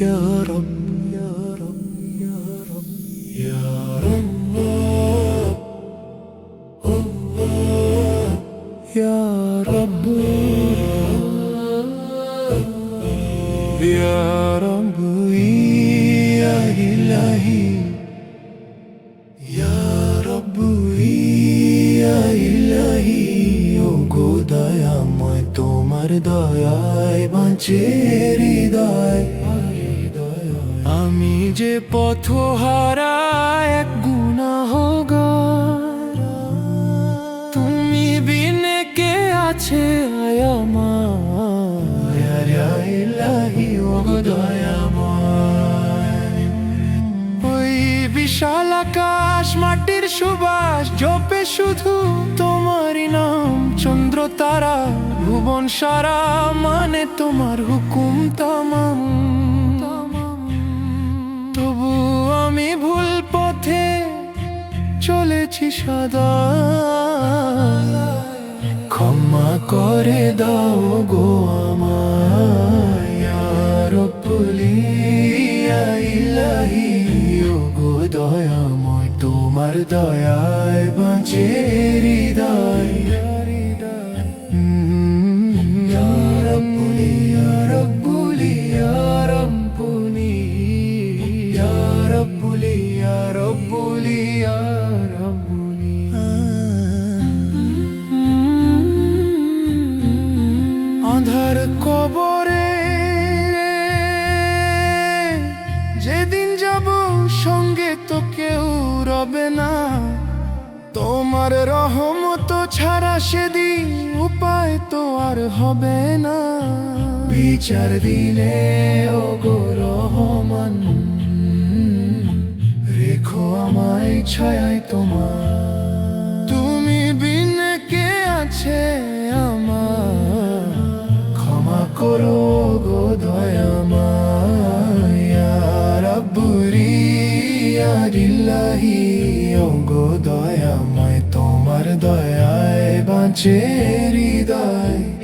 يا رب يا رب يا رب يا رب يا رب يا رب يا إلهي يا رب يا إلهي ও গো দয়াময় তোমার দয়ায় বাঁচে হৃদয় আমি যে পথ হারা এক গুনাহগার। তুমি বিনে কে আছে ওই বিশাল আকাশ মাটির সুবাস জপে শুধু তোমারই নাম। চন্দ্র তারা ভুবন সারা মানে তোমার হুকুম তামাম। তবু আমি ভুল পথে চলেছি সদা ক্ষমা করে দাও গো রব্বুলি ইলাহি, ও গো দয়াময়, তোমার দয়ায় বাঁচে হৃদয়। রব্বুলি রব্বুলি ইয়া কবরে যেদিন যাব সঙ্গে তো কেউ রবে না। তোমার রহমত ছাড়া সেদিন উপায় তো আর হবে না। বিচার দিলে ও গো রহমান। রেখো আমায় ছায় তোমার। তুমি বিন কে আছে আমার? ক্ষমা করো গো দয়াময় রব্বুরি ইয়া ও গো দয়াময় তোমার দয়ায় বাঁচে হৃদয়।